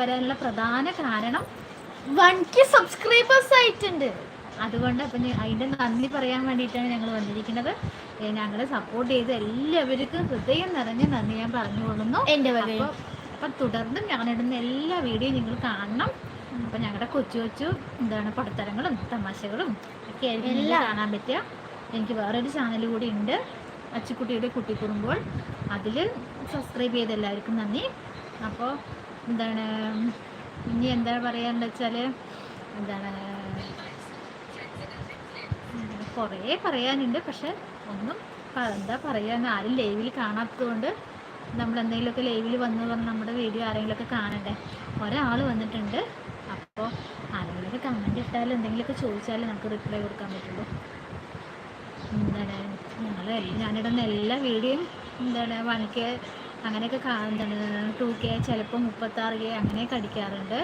വരാനുള്ള പ്രധാന കാരണം വൺ കെ സബ്സ്ക്രൈബേഴ്സ് ആയിട്ടുണ്ട്. അതുകൊണ്ട് അപ്പം അതിന്റെ നന്ദി പറയാൻ വേണ്ടിയിട്ടാണ് ഞങ്ങൾ വന്നിരിക്കുന്നത്. ഞങ്ങളെ സപ്പോർട്ട് ചെയ്ത് എല്ലാവർക്കും ഹൃദയം നിറഞ്ഞ നന്ദി ഞാൻ പറഞ്ഞുകൊള്ളുന്നു. എന്റെ. അപ്പം തുടർന്നും ഞങ്ങളിടുന്ന എല്ലാ വീഡിയോയും നിങ്ങൾ കാണണം. അപ്പം ഞങ്ങളുടെ കൊച്ചു കൊച്ചു എന്താണ് പടത്തരങ്ങളും തമാശകളും ഒക്കെ ആയിരിക്കും എല്ലാം. കാണാൻ പറ്റുക. എനിക്ക് വേറൊരു ചാനൽ കൂടി ഉണ്ട്. അച്ചുക്കുട്ടിയുടെ കുട്ടിക്കുറുമ്പോൾ. അതിൽ സബ്സ്ക്രൈബ് ചെയ്ത എല്ലാവർക്കും നന്ദി. അപ്പോൾ എന്താണ് ഇനി എന്താ പറയാന്ന് വെച്ചാൽ എന്താണ് കുറേ പറയാനുണ്ട് പക്ഷെ ഒന്നും എന്താ പറയാൻ ആരും ലൈവിൽ കാണാത്തതുകൊണ്ട് നമ്മൾ എന്തെങ്കിലുമൊക്കെ ലൈവിൽ വന്ന് പറഞ്ഞ് നമ്മുടെ വീഡിയോ ആരെങ്കിലുമൊക്കെ കാണണ്ടേ? ഒരാൾ വന്നിട്ടുണ്ട് അപ്പോൾ ആരെങ്കിലുമൊക്കെ കമന്റ് ഇട്ടാൽ എന്തെങ്കിലുമൊക്കെ ചോദിച്ചാൽ നമുക്ക് റിപ്ലൈ കൊടുക്കാൻ പറ്റുള്ളൂ. എന്താണ് ഞങ്ങൾ ഞാനിടുന്ന എല്ലാ വീഡിയോയും എന്താണ് വൺ അങ്ങനെയൊക്കെ എന്താണ് ടു കെ ചിലപ്പോൾ മുപ്പത്താറ് കെ അങ്ങനെയൊക്കെ അടിക്കാറുണ്ട്.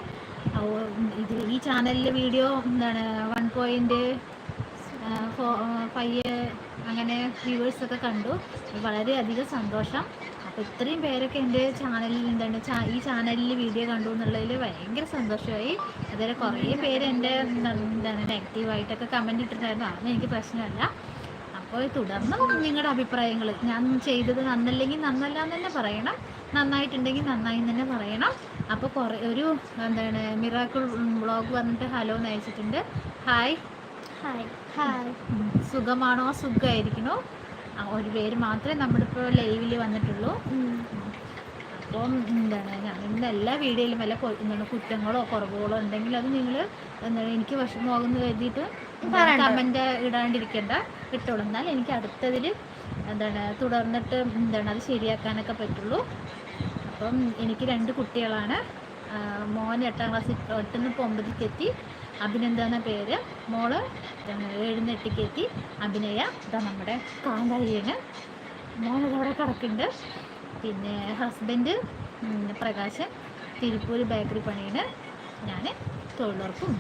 ഇത് ഈ ചാനലിലെ വീഡിയോ എന്താണ് വൺ പോയിന്റ് ഫൈവ് അങ്ങനെ വ്യൂവേഴ്സൊക്കെ കണ്ടു. വളരെയധികം സന്തോഷം. അപ്പോൾ ഇത്രയും പേരൊക്കെ എന്റെ ചാനലിൽ എന്താണ് ഈ ചാനലിൽ വീഡിയോ കണ്ടു എന്നുള്ളതിൽ ഭയങ്കര സന്തോഷമായി. അതുപോലെ കുറേ പേര് എന്റെ എന്താണ് നെഗറ്റീവായിട്ടൊക്കെ കമന്റ് ഇട്ടിട്ടുണ്ടായിരുന്നു. അതൊന്നും എനിക്ക് പ്രശ്നമല്ല. അപ്പോൾ തുടർന്ന് നിങ്ങളുടെ അഭിപ്രായങ്ങൾ. ഞാൻ ചെയ്തത് നന്നല്ലെങ്കിൽ നന്നല്ല എന്ന് തന്നെ പറയണം. നന്നായിട്ടുണ്ടെങ്കിൽ നന്നായി തന്നെ പറയണം. അപ്പോൾ കുറേ ഒരു എന്താണ് മിറാക്കിൾ ബ്ലോഗ് വന്നിട്ട് ഹലോ എന്ന് അയച്ചിട്ടുണ്ട്. ഹായ്. ഹായ്. ഹായ് സുഖമാണോ? സുഖമായിരിക്കണോ? ഒരു പേര് മാത്രമേ നമ്മളിപ്പോ ലൈവിൽ വന്നിട്ടുള്ളൂ. അപ്പം എന്താണ് ഞാൻ ഇന്ന് എല്ലാ വീഡിയോയിലും വല്ല എന്താണ് കുറ്റങ്ങളോ കുറവുകളോ ഉണ്ടെങ്കിൽ അത് നിങ്ങൾ എന്താണ് എനിക്ക് വിഷമമാകുന്ന കരുതിയിട്ട് കമന്റ് ഇടാണ്ടിരിക്കേണ്ട. ഇട്ടോളൂ. എന്നാൽ എനിക്ക് അടുത്തതിൽ എന്താണ് തുടർന്നിട്ട് എന്താണ് അത് ശരിയാക്കാനൊക്കെ പറ്റുള്ളൂ. അപ്പം എനിക്ക് രണ്ട് കുട്ടികളാണ്. മോൻ എട്ടാം ക്ലാസ് എട്ടിൽ ഇപ്പോൾ ഒമ്പതിലേക്ക് എത്തി. അഭിനന്ദ എന്ന പേര്. മോൾ ഏഴുന്ന് എട്ടിക്ക് എത്തി. അഭിനയ ഇതാ നമ്മുടെ കാന്താരിയാണ്. മോനതവിടെ കിടക്കുന്നുണ്ട്. പിന്നെ ഹസ്ബൻഡ് പ്രകാശൻ തിരുപ്പൂർ ബേക്കറി പണിയാണ് ഞാൻ തൊഴിലുറപ്പും.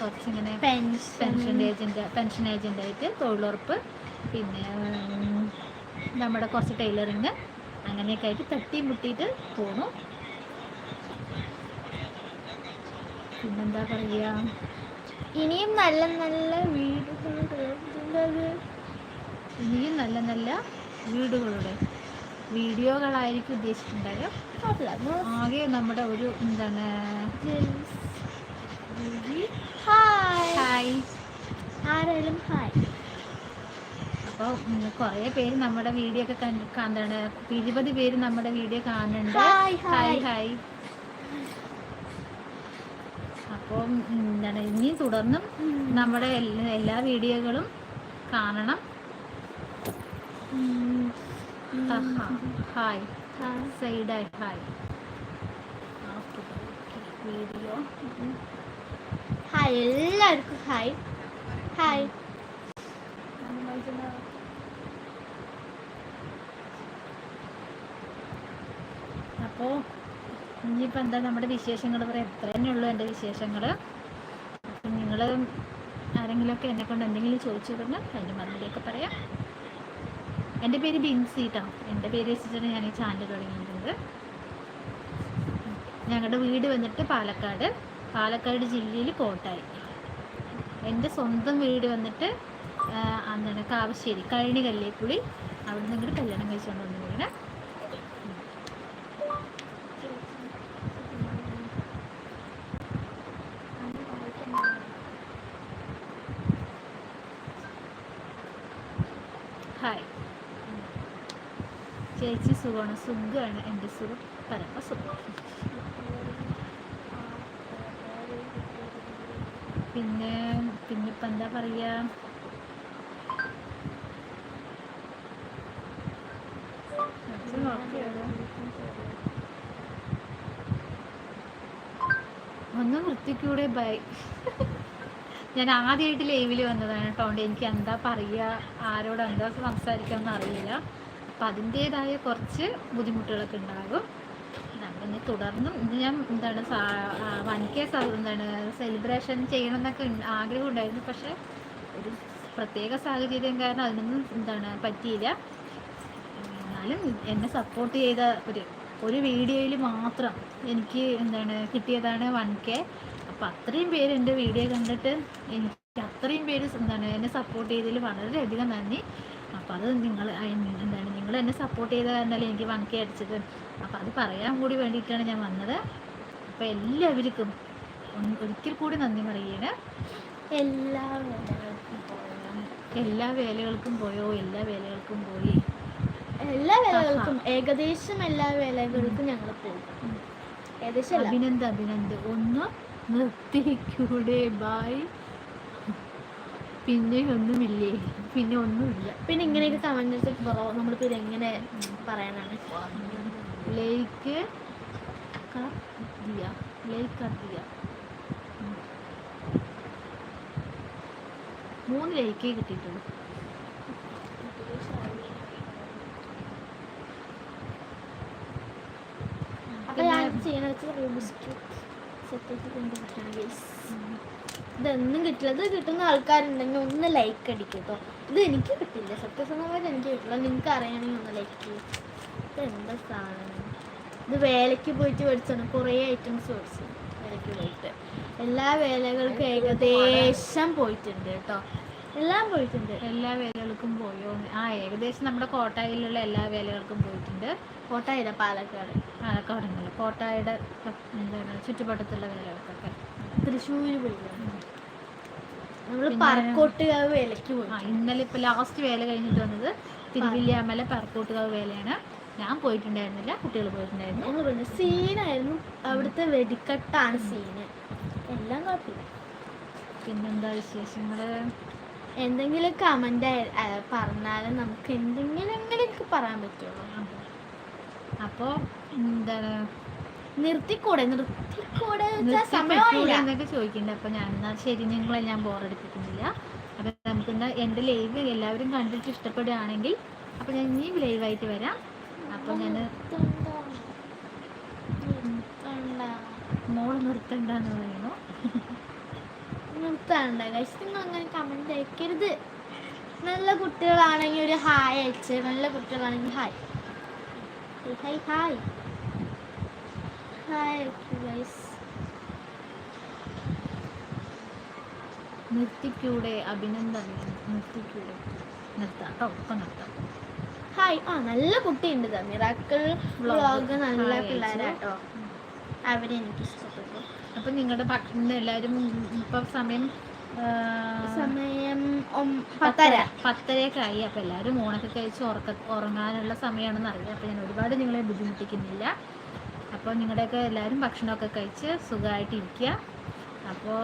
കുറച്ചിങ്ങനെ പെൻഷൻ ഏജന്റ് പെൻഷൻ ഏജന്റായിട്ട് തൊഴിലുറപ്പ് പിന്നെ നമ്മുടെ കുറച്ച് ടൈലറിങ് അങ്ങനെയൊക്കെ ആയിട്ട് തട്ടി മുട്ടിയിട്ട് പോണു. പിന്നെന്താ പറയുക ഇനിയും നല്ല നല്ല വീടുകളുടെ. ഇനിയും നല്ല നല്ല വീടുകളുടെ. വീഡിയോകളായിരിക്കും ഉദ്ദേശിച്ചിട്ടുണ്ടാകുക ആകെ നമ്മുടെ ഒരു എന്താണ്? ഹായ് ഹായ് ആരായാലും ഹായ് അപ്പോൾ കുറേ പേര് നമ്മുടെ വീഡിയോ ഒക്കെ കണ്ടാണ് ഇരുപത് പേര് നമ്മുടെ വീഡിയോ കാണുന്നുണ്ട്. Hi, hi. ഹായ് എന്താണ് ഇനി തുടർന്നും നമ്മുടെ എല്ലാ വീഡിയോകളും കാണണം. ഹായ്. സൈഡായി ഹായ്. വീഡിയോ. ഹായ് എല്ലാവർക്കും ഹായ്. ഹായ്. അപ്പോൾ ഇനിയിപ്പോൾ എന്താ നമ്മുടെ വിശേഷങ്ങൾ പറയാം എത്ര തന്നെ ഉള്ളു എന്റെ വിശേഷങ്ങൾ അപ്പം നിങ്ങൾ ആരെങ്കിലുമൊക്കെ എന്നെ കൊണ്ട് എന്തെങ്കിലും ചോദിച്ചു കഴിഞ്ഞാൽ അതിന്റെ മറുപടിയൊക്കെ പറയാം. എന്റെ പേര് ബിൻസി കേട്ടോ എന്റെ പേര് വെച്ചിട്ടാണ് ഞാൻ ഈ ചാനൽ തുടങ്ങിയിട്ടുണ്ട് ഞങ്ങളുടെ വീട് വന്നിട്ട് പാലക്കാട്. പാലക്കാട് ജില്ലയിൽ കോട്ടായി. എന്റെ സ്വന്തം വീട് വന്നിട്ട് അന്നേരം കാവശ്ശേരി കഴിഞ്ഞ കല്ലേക്കുളി അവിടെ നിന്ന് കല്യാണം കഴിച്ചുകൊണ്ട് വന്നിരിക്കുന്നത് ഹായ് ചേച്ചി സുഖമാണ്. സുഖമാണ് എന്റെ സുഖം. പരമ സുഖം. പിന്നെ പിന്നെ ഇപ്പം എന്താ പറയുക ഒന്ന് വൃത്തിക്കൂടെ ബൈ. ഞാൻ ആദ്യമായിട്ട് ലൈവിൽ വന്നതാണ് കേട്ടോ. എനിക്ക് എന്താ പറയുക ആരോട് എന്താ സംസാരിക്കാമെന്ന് അറിയില്ല. അപ്പം അതിന്റേതായ കുറച്ച് ബുദ്ധിമുട്ടുകളൊക്കെ ഉണ്ടാകും. അങ്ങനെ തുടർന്നും ഇത് ഞാൻ എന്താണ് വൺ കെ എന്താണ് സെലിബ്രേഷൻ ചെയ്യണം എന്നൊക്കെ ആഗ്രഹം ഉണ്ടായിരുന്നു പക്ഷെ ഒരു പ്രത്യേക സാഹചര്യം കാരണം അതിനൊന്നും എന്താണ് പറ്റിയില്ല. എന്നാലും എന്നെ സപ്പോർട്ട് ചെയ്ത ഒരു ഒരു വീഡിയോയിൽ മാത്രം എനിക്ക് എന്താണ് കിട്ടിയതാണ് വൺ കെ അപ്പം അത്രയും പേര് എന്റെ വീഡിയോ കണ്ടിട്ട് എനിക്ക് അത്രയും പേര് എന്താണ് എന്നെ സപ്പോർട്ട് ചെയ്തതിൽ വളരെയധികം നന്ദി. അപ്പം അത് നിങ്ങൾ എന്താണ് നിങ്ങൾ എന്നെ സപ്പോർട്ട് ചെയ്ത കാരണമല്ലേ എനിക്ക് വൺ കെ അടിച്ചത്. അപ്പം അത് പറയാൻ കൂടി വേണ്ടിയിട്ടാണ് ഞാൻ വന്നത്. അപ്പം എല്ലാവർക്കും ഒരിക്കൽ കൂടി നന്ദി പറയുകയാണ് എല്ലാ വേലകൾക്കും എല്ലാ വേലകൾക്കും പോയോ? എല്ലാ വേലകൾക്കും പോയി? എല്ലാ വേലകൾക്കും ഏകദേശം എല്ലാ വേലകൾക്കും ഞങ്ങൾ പോകും ഏകദേശം അഭിനന്ദ അഭിനന്ദ്. ഒന്ന് നിർത്തിക്കൂടെ? ബായ് പിന്നെ ഒന്നുമില്ലേ? പിന്നെ ഒന്നുമില്ല. പിന്നെ ഇങ്ങനെയൊക്കെ കമന്റ് കുറവ്. നമ്മൾ ഇതെങ്ങനെ പറയാനാണ്? ലൈക്ക് ദിയ ലൈക്ക് ദിയ മൂന്ന് ലൈക്കേ കിട്ടിയിട്ടുള്ളൂ. അപ്പോൾ ഞാൻ ചെയ്യണ വെച്ചാൽ റൂബിസ്റ്റ് സെറ്റാക്കി കൊണ്ടുപോയിട്ടാണ് ഗൈസ് ഇതൊന്നും കിട്ടില്ല. ഇത് കിട്ടുന്ന ആൾക്കാരുണ്ടെങ്കിൽ ഒന്ന് ലൈക്ക് അടിക്കും കേട്ടോ ഇത് എനിക്ക് കിട്ടില്ല സത്യസന്ധമായിട്ട് എനിക്ക് കിട്ടില്ല നിങ്ങൾക്ക് അറിയണമെങ്കിൽ ഒന്ന് ലൈക്ക് ചെയ്യും. ഇത് എന്താ സാധനം? ഇത് വേലയ്ക്ക് പോയിട്ട് മേടിച്ചാണ് കുറേ ഐറ്റംസ് മേടിച്ചു. വേലയ്ക്ക് പോയിട്ട്. എല്ലാ വേലകൾക്കും ഏകദേശം പോയിട്ടുണ്ട് കേട്ടോ എല്ലാം പോയിട്ടുണ്ട്. എല്ലാ വേലകൾക്കും പോയോ? ആ ഏകദേശം നമ്മുടെ കോട്ടായിലുള്ള എല്ലാ വേലകൾക്കും പോയിട്ടുണ്ട്. കോട്ടായില്ല പാലക്കാട്. പാലക്കാടുണ്ടല്ലോ കോട്ടായുടെ എന്താണ് ചുറ്റുപാടത്തുള്ള വേലകൾക്കൊക്കെ. തൃശ്ശൂർ പിന്നെ- പറക്കോട്ടുകാവ് വേലയ്ക്ക് പോയി ഇന്നലെ ഇപ്പൊ ലാസ്റ്റ് വേല കഴിഞ്ഞിട്ട് വന്നത് തിരുവില്ലാമല പറക്കോട്ടുകാവ് വേലയാണ്. ഞാൻ പോയിട്ടുണ്ടായിരുന്നില്ല കുട്ടികൾ പോയിട്ടുണ്ടായിരുന്നു. ഞങ്ങൾ പറഞ്ഞു സീനായിരുന്നു. അവിടുത്തെ വെടിക്കെട്ടാണ് സീന്. എല്ലാം കുഴപ്പമില്ല. പിന്നെന്താ വിശേഷങ്ങൾ? എന്തെങ്കിലും കമന്റ് പറഞ്ഞാലും നമുക്ക് എന്തെങ്കിലും എങ്ങനെയൊക്കെ പറയാൻ പറ്റുള്ളൂ. അപ്പോൾ എന്താണ് നിർത്തിക്കൂടെ? നിർത്തിക്കൂടെ എന്നൊക്കെ ചോദിക്കുന്നുണ്ട് അപ്പൊ ഞാൻ എന്നാ ശരി നിങ്ങളെ ഞാൻ ബോറടിപ്പിക്കുന്നില്ല. അപ്പൊ നമുക്ക് എന്താ എന്റെ ലൈവ് എല്ലാവരും കണ്ടിട്ട് ഇഷ്ടപ്പെടുകയാണെങ്കിൽ അപ്പൊ ഞാൻ ഇനിയും ലൈവായിട്ട് വരാം. അപ്പൊ ഞാൻ. മോൾ നിർത്തണ്ടെന്ന് പറയുന്നു. നിർത്തണ്ട. നിങ്ങൾ അങ്ങനെ കമന്റ് അയക്കരുത്. നല്ല കുട്ടികളാണെങ്കിൽ ഒരു ഹായ് അയച്ച്. നല്ല കുട്ടികളാണെങ്കിൽ ഹായ് ഹായ് ഹായ് നിർത്തിക്കൂടെ അഭിനന്ദനം. നിർത്തിക്കൂടെ. നിർത്താം കേട്ടോ ഇപ്പൊ നിർത്താം. ഹായ് ആ നല്ല കുട്ടിയുണ്ട് മിറാക്കിൾ. വ്ളോഗ് നല്ല പിള്ളേരാട്ടോ അവരെ എനിക്ക് ഇഷ്ടപ്പെട്ടു. അപ്പം നിങ്ങളുടെ ഭക്ഷണം എല്ലാവരും ഇപ്പം സമയം സമയം പത്തര. പത്തരയൊക്കെ ആയി. അപ്പം എല്ലാവരും ഓണൊക്കെ കഴിച്ച് ഉറക്ക ഉറങ്ങാനുള്ള സമയമാണെന്ന് അറിയാം. അപ്പം ഞാൻ ഒരുപാട് നിങ്ങളെ ബുദ്ധിമുട്ടിക്കുന്നില്ല. അപ്പോൾ നിങ്ങളുടെയൊക്കെ എല്ലാവരും ഭക്ഷണമൊക്കെ കഴിച്ച് സുഖമായിട്ടിരിക്കുക. അപ്പോൾ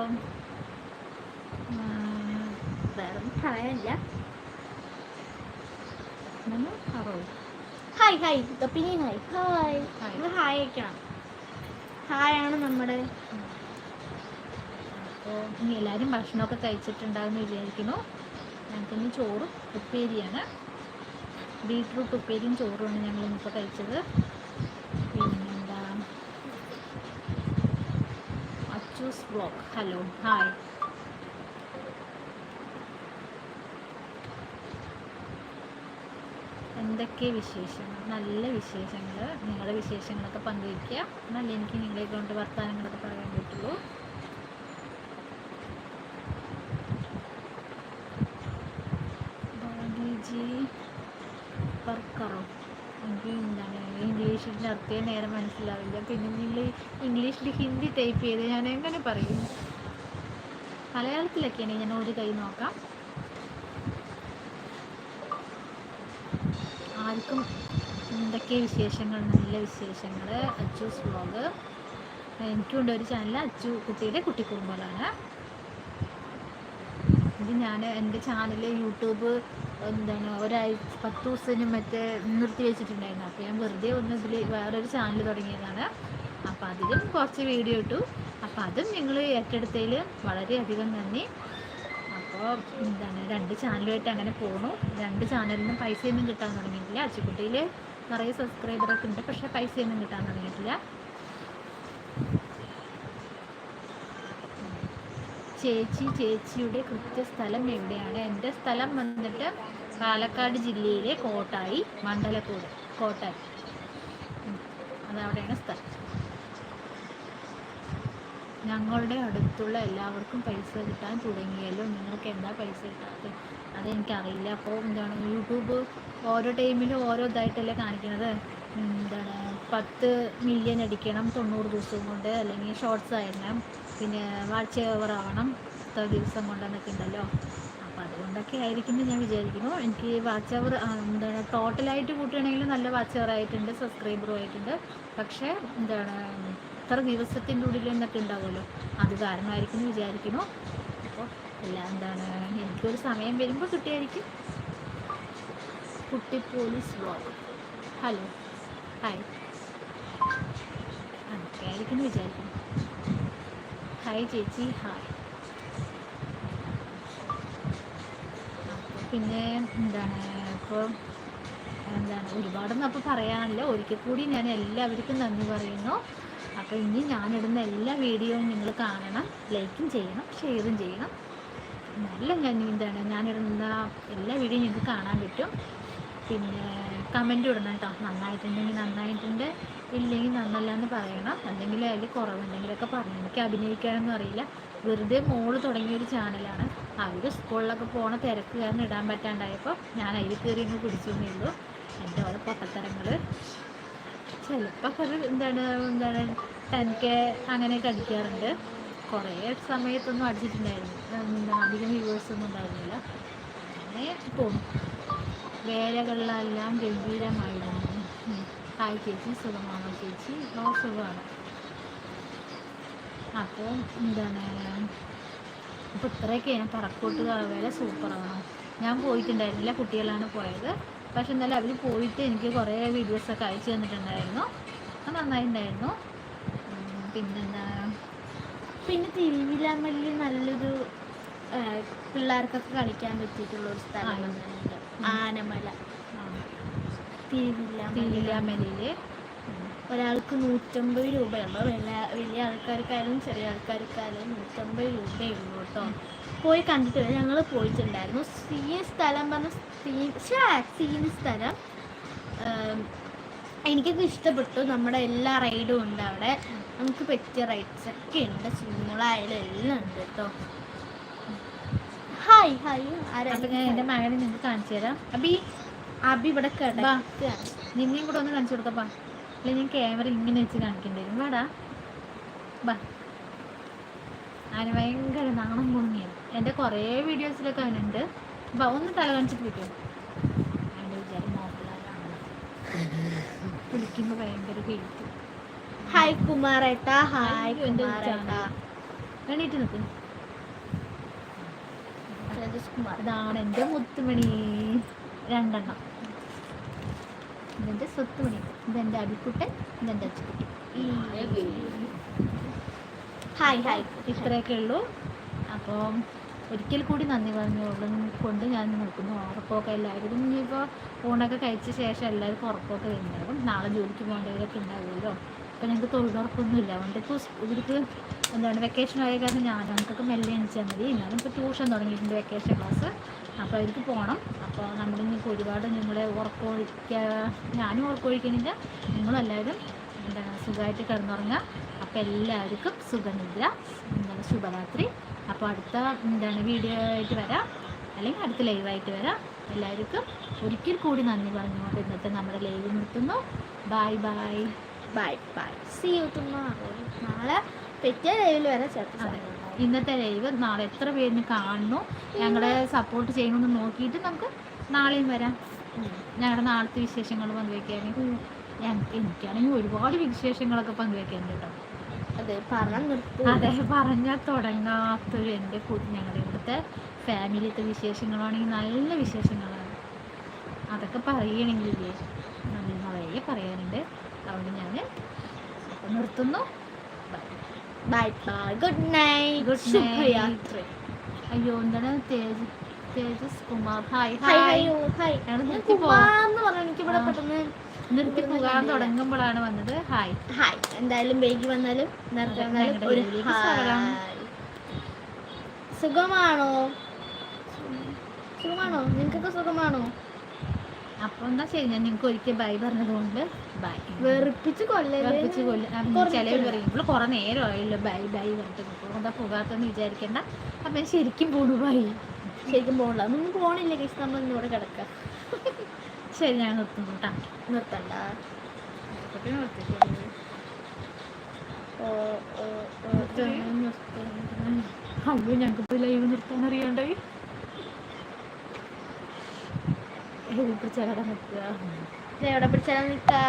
വേറെ പറയാനില്ല. Hi hi. പിന്നെ ഹായ്. ഹായ്. Hi. ഹായ് ഒക്കെയാണ് ഹായ് ആണ് നമ്മുടെ അപ്പോൾ ഇനി എല്ലാവരും ഭക്ഷണമൊക്കെ കഴിച്ചിട്ടുണ്ടാകുമെന്ന് വിചാരിക്കുന്നു. ഞങ്ങൾക്കിന്ന് ചോറും ഉപ്പേരിയാണ്. ബീട്രൂട്ട് ഉപ്പേരിയും ചോറുമാണ് ഞങ്ങൾ ഇന്നിപ്പോൾ കഴിച്ചത് പിന്നെന്താ അച്ചൂസ് Hello. Hi. എന്തൊക്കെ വിശേഷങ്ങൾ നല്ല വിശേഷങ്ങൾ നിങ്ങളുടെ വിശേഷങ്ങളൊക്കെ പങ്കുവയ്ക്കുക നല്ല എനിക്ക് നിങ്ങളെ കൊണ്ട് വർത്തമാനങ്ങളൊക്കെ പറയാൻ പറ്റുള്ളൂ ബാഗേജ് വർക്കറോ എനിക്ക് എന്താണ് ഇംഗ്ലീഷിന്റെ നേരം മനസ്സിലാവില്ല. പിന്നെ നിങ്ങൾ ഇംഗ്ലീഷിൽ ഹിന്ദി ടൈപ്പ് ചെയ്ത് ഞാൻ എങ്ങനെ പറയും? മലയാളത്തിലൊക്കെയാണ് ഞാൻ ഒരു കൈ നോക്കാം. ആർക്കും എന്തൊക്കെ വിശേഷങ്ങൾ നല്ല വിശേഷങ്ങൾ അച്ചൂസ് വ്ളോഗ് എനിക്കുണ്ട് ഒരു ചാനൽ അച്ചു കുട്ടിയുടെ കുട്ടിക്കുറുമ്പലാണ് ഇത് ഞാൻ എന്റെ ചാനൽ യൂട്യൂബ് എന്താണ് ഒരാഴ്ച പത്ത് ദിവസത്തിന് മറ്റേ നിർത്തി വെച്ചിട്ടുണ്ടായിരുന്നു. അപ്പോൾ ഞാൻ വെറുതെ ഒന്ന് ഇതിൽ വേറൊരു ചാനൽ തുടങ്ങിയതാണ്. അപ്പോൾ അതിലും കുറച്ച് വീഡിയോ ഇട്ടു. അപ്പോൾ അതും നിങ്ങൾ ഏറ്റെടുത്തതിൽ വളരെയധികം നന്ദി. അപ്പോൾ എന്താണ് രണ്ട് ചാനലുമായിട്ട് അങ്ങനെ പോണു. രണ്ട് ചാനലിനും പൈസയൊന്നും കിട്ടാൻ തുടങ്ങിയിട്ടില്ല. അച്ചുകുട്ടിയിൽ നിറയെ സബ്സ്ക്രൈബറൊക്കെ ഉണ്ട്. പക്ഷേ പൈസയൊന്നും കിട്ടാൻ തുടങ്ങിയിട്ടില്ല. ചേച്ചി ചേച്ചിയുടെ കൃത്യസ്ഥലം എവിടെയാണ്? എന്റെ സ്ഥലം വന്നിട്ട് പാലക്കാട് ജില്ലയിലെ കോട്ടായി മണ്ഡലക്കൂട് കോട്ടായി. അതവിടെയാണ് സ്ഥലം. ഞങ്ങളുടെ അടുത്തുള്ള എല്ലാവർക്കും പൈസ കിട്ടാൻ തുടങ്ങിയല്ലോ. നിങ്ങൾക്ക് എന്താ പൈസ കിട്ടാത്തത്? അതെനിക്കറിയില്ല. അപ്പോൾ എന്താണ് യൂട്യൂബ് ഓരോ ടൈമിലും ഓരോ ഇതായിട്ടല്ലേ കാണിക്കുന്നത് എന്താണ് പത്ത് മില്യൺ അടിക്കണം തൊണ്ണൂറ് ദിവസം കൊണ്ട് അല്ലെങ്കിൽ ഷോർട്സ് ആയിരുന്നു. പിന്നെ വാച്ച് ഓവർ ആവണം. ഇത്ര ദിവസം കൊണ്ടെന്നൊക്കെ ഉണ്ടല്ലോ. അപ്പോൾ അതുകൊണ്ടൊക്കെ ആയിരിക്കും എന്ന് ഞാൻ വിചാരിക്കുന്നു. എനിക്ക് വാച്ച് അവർ എന്താണ് ടോട്ടലായിട്ട് കൂട്ടുകയാണെങ്കിൽ നല്ല വാച്ച് അവർ ആയിട്ടുണ്ട് സബ്സ്ക്രൈബറും ആയിട്ടുണ്ട്. പക്ഷേ എന്താണ് ഇത്ര ദിവസത്തിന്റെ ഉള്ളിൽ എന്നൊക്കെ ഉണ്ടാവുമല്ലോ. അത് കാരണമായിരിക്കും എന്ന് വിചാരിക്കുന്നു. അപ്പോൾ എല്ലാം എന്താണ് എനിക്കൊരു സമയം വരുമ്പോൾ കിട്ടിയായിരിക്കും. കുട്ടി പോലീസ് വ്ളോഗ് ഹലോ ഹായ് അതൊക്കെ ആയിരിക്കും എന്ന് വിചാരിക്കുന്നു. ഹായ് ചേച്ചി. ഹായ് പിന്നെ എന്താണ് ഇപ്പോൾ എന്താണ് ഒരുപാടൊന്നും അപ്പോൾ പറയാനില്ല. ഒരിക്കൽ കൂടി ഞാൻ എല്ലാവർക്കും നന്ദി പറയുന്നു. അപ്പോൾ ഇനി ഞാനിടുന്ന എല്ലാ വീഡിയോയും നിങ്ങൾ കാണണം ലൈക്കും ചെയ്യണം ഷെയറും ചെയ്യണം. നല്ല ഞാൻ എന്താണ് ഞാനിടുന്ന എല്ലാ വീഡിയോയും നിങ്ങൾക്ക് കാണാൻ പറ്റും. പിന്നെ കമന്റ് ഇടണം കേട്ടോ. നന്നായിട്ടുണ്ടെങ്കിൽ നന്നായിട്ടുണ്ട്. ഇല്ലെങ്കിൽ നന്നല്ല എന്ന് പറയണം. അല്ലെങ്കിൽ അതിൽ കുറവുണ്ടെങ്കിലൊക്കെ പറയണം. എനിക്ക് അഭിനയിക്കാനൊന്നും അറിയില്ല. വെറുതെ മോൾ തുടങ്ങിയൊരു ചാനലാണ്. അവർ സ്കൂളിലൊക്കെ പോണ തിരക്ക് കാരണം ഇടാൻ പറ്റാണ്ടായപ്പോൾ ഞാൻ അതിൽ കയറി ഇങ്ങ് പിടിച്ചൊന്നേ ഉള്ളൂ. എന്റെ ഓരോ പൊട്ടത്തരങ്ങൾ ചിലപ്പോൾ അത് എന്താണ് എന്താണ് ടെൻ കെ അങ്ങനെയൊക്കെ അടിക്കാറുണ്ട്. കുറേ സമയത്തൊന്നും അടിച്ചിട്ടുണ്ടായിരുന്നു എന്താണ് അധികം വ്യൂവേഴ്സ് ഒന്നും ഉണ്ടായിരുന്നില്ല. അങ്ങനെ പോകും വേലകളിലെല്ലാം ഗംഭീരമായിരുന്നു. ഹായ് ചേച്ചി സുഖമാണോ ചേച്ചി ഓ സുഖമാണ് അപ്പോൾ എന്താണ് അപ്പോൾ ഇത്രയൊക്കെയാണ് പറക്കോട്ട് വേല സൂപ്പറാണ് ഞാൻ പോയിട്ടുണ്ടായിരുന്നില്ല കുട്ടികളാണ് പോയത്. പക്ഷെ എന്നാലും അവർ പോയിട്ട് എനിക്ക് കുറേ വീഡിയോസൊക്കെ അയച്ചു തന്നിട്ടുണ്ടായിരുന്നു. അത് നന്നായിട്ടുണ്ടായിരുന്നു. പിന്നെന്താ? പിന്നെ തിരുവിലാമല്ലി നല്ലൊരു പിള്ളേർക്കൊക്കെ കളിക്കാൻ പറ്റിയിട്ടുള്ള ഒരു സ്ഥലം. ആനമല. തിരുവിലാമലയിൽ ഒരാൾക്ക് നൂറ്റമ്പത് രൂപ നമ്മൾ വലിയ വലിയ ആൾക്കാർക്കായാലും ചെറിയ ആൾക്കാർക്കായാലും നൂറ്റമ്പത് രൂപയുള്ളൂ കേട്ടോ. പോയി കണ്ടിട്ടില്ല ഞങ്ങൾ പോയിട്ടുണ്ടായിരുന്നു. സീൻ സ്ഥലം പറഞ്ഞ സീൻ സീൻ സ്ഥലം. എനിക്കൊക്കെ ഇഷ്ടപ്പെട്ടു. നമ്മുടെ എല്ലാ റൈഡും ഉണ്ട് അവിടെ. നമുക്ക് പറ്റിയ റൈഡ്സ് ഒക്കെ ഉണ്ട്. സ്വിമ്മിളായാലും എല്ലാം ഉണ്ട് കേട്ടോ. Hi hi. ആരാ? ഞാൻ എന്റെ മകനെ നിങ്ങൾക്ക് കാണിച്ചു തരാം. അബി അബി ഇവിടെ. കിടക്കുകയാണ് നിന്നെയും കൂടെ ഒന്ന് കാണിച്ചു കൊടുക്കപ്പാ അല്ലെ ഞാൻ ക്യാമറ ഇങ്ങനെ വെച്ച് കാണിക്കേണ്ടി വരും. വേടാ. ബാ. അവന് ഭയങ്കര നാണം മുങ്ങിയത് എന്റെ കുറേ വീഡിയോസിലൊക്കെ അവനുണ്ട്. ബാ ഒന്ന് തല കാണിച്ചിട്ട് വിട്ടു. അവന്റെ വിചാരം മോഹൻലാലാണ്. വിളിക്കുമ്പോൾ ഭയങ്കര കേട്ടു ഹായ് കുമാരേട്ടാ ഹായ് കുമാരേട്ടാ എണീറ്റ് നിൽക്കുന്നു ഇതാണ് എന്റെ മുത്തുമണി. രണ്ടെണ്ണം. ഇതെന്റെ സ്വത്ത് മണി ഇതെന്റെ അടിക്കുട്ടൻ ഇതെന്റെ അച്ചുക്കുട്ടി ഹായ് ഹായ്. ഇത്രയൊക്കെ ഉള്ളൂ. അപ്പോൾ ഒരിക്കൽ കൂടി നന്ദി പറഞ്ഞോളും കൊണ്ട് ഞാൻ നിൽക്കുന്നു. ഉറക്കമൊക്കെ എല്ലാവരും ഇനിയിപ്പോൾ ഊണൊക്കെ കഴിച്ച ശേഷം എല്ലാവർക്കും ഉറക്കമൊക്കെ വരുന്നുണ്ടാകും നാളെ ജോലിക്ക് പോകേണ്ടവരൊക്കെ ഉണ്ടാവുമല്ലോ. അപ്പോൾ ഞങ്ങൾക്ക് തൊഴിലുറപ്പൊന്നും ഇല്ല അതുകൊണ്ട് ഇപ്പോൾ ഇവർക്ക് എന്താണ് വെക്കേഷൻ ആയ കാരണം ഞാൻ ഞങ്ങൾക്കൊക്കെ മെല്ലെ എണിച്ചാൽ മതി. ഞാനിപ്പോൾ ട്യൂഷൻ തുടങ്ങിയിട്ടുണ്ട് വെക്കേഷൻ ക്ലാസ് അപ്പോൾ അവർക്ക് പോകണം അപ്പോൾ നിങ്ങൾക്ക് ഒരുപാട് നിങ്ങളെ ഉറക്കൊഴിക്കുക ഞാനും ഉറക്കമൊഴിക്കണില്ല നിങ്ങളെല്ലാവരും എന്താണ് സുഖമായിട്ട് കിടന്നുറങ്ങുക. അപ്പോൾ എല്ലാവർക്കും സുഖനിദ്ര. എന്താണ് ശുഭരാത്രി. അപ്പോൾ അടുത്ത എന്താണ് വീഡിയോ ആയിട്ട് വരാം. അല്ലെങ്കിൽ അടുത്ത ലൈവായിട്ട് വരാം. എല്ലാവർക്കും ഒരിക്കൽ കൂടി നന്ദി പറഞ്ഞുകൊണ്ട് ഇന്നത്തെ നമ്മുടെ ലൈവ് നിർത്തുന്നു. Bye bye bye bye see you നാളെ പറ്റിയ ലൈവിൽ വരാം ചേർത്ത് ഇന്നത്തെ ലൈവ് നാളെ എത്ര പേരിന് കാണുന്നു? ഞങ്ങളെ സപ്പോർട്ട് ചെയ്യണമെന്ന് നോക്കിയിട്ട് നമുക്ക് നാളെയും വരാം. ഞങ്ങളുടെ നാളത്തെ വിശേഷങ്ങൾ പങ്കുവയ്ക്കാൻ ഞങ്ങൾക്ക് എനിക്കാണെങ്കിൽ ഒരുപാട് വിശേഷങ്ങളൊക്കെ പങ്കുവെക്കാൻ കേട്ടോ. അതെ പറഞ്ഞ അതെ പറഞ്ഞാൽ തുടങ്ങാത്തൊരു എന്റെ ഞങ്ങളുടെ ഇവിടുത്തെ ഫാമിലിത്തെ വിശേഷങ്ങളാണെങ്കിൽ നല്ല വിശേഷങ്ങളാണ്. അതൊക്കെ പറയണമെങ്കിൽ നല്ല നിറയെ പറയാനുണ്ട്. അതുകൊണ്ട് ഞാൻ നിർത്തുന്നു. Bye bye good night Good night. ശുഭയാത്രി അയ്യോ എന്താണ്? Tej Tejas Kumar. Hi hi hi കുമാർന്ന് പറഞ്ഞു. എനിക്ക് ഇവിടെ ആ. പെട്ടെന്ന് നിർത്തി പോകാൻ തുടങ്ങുമ്പോഴാണ് വന്നത്. ഹായ് ഹായ് എന്തായാലും വൈകി വന്നാലും നേരത്തെ വന്നാലും ഒരു സുഖമാണോ? സുഖമാണോ? നിങ്ങൾക്കൊക്കെ സുഖമാണോ? അപ്പോൾ എന്നാ ശരി ഞാൻ നിങ്ങൾക്ക് ഒരിക്കൽ ബൈ പറഞ്ഞതുകൊണ്ട് ബൈ വെറുപ്പിച്ച് വെറുപ്പിച്ച് കൊല്ലും ചിലവർ പറയും ഇപ്പോൾ കുറേ നേരമായല്ലോ ബൈ ബൈ പറഞ്ഞിട്ട്. ഇപ്പോൾ എന്താ പോകാത്തെന്ന് വിചാരിക്കണ്ട. അപ്പം ഞാൻ ശരിക്കും പോണു ബൈ ശരിക്കും പോകണില്ല ഒന്നും പോണില്ല കേസ് നമ്മൾ ഇന്നിവിടെ കിടക്കാം. ശരി ഞാൻ നിർത്തുന്നു കേട്ടോ. നിർത്തണ്ട. അയ്യോ ഞങ്ങൾക്ക് ലൈവ് നിർത്താൻ അറിയണ്ടായി. എഴുതി ചേടാ നിൽക്കുക ഇത് എവിടെ പിടിച്ചാൽ നിക്കാ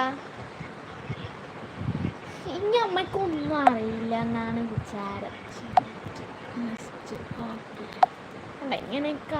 ഇനി അമ്മയ്ക്കൊന്നും അറിയില്ല എന്നാണ് വിചാരം. ഇങ്ങനെയൊക്കെ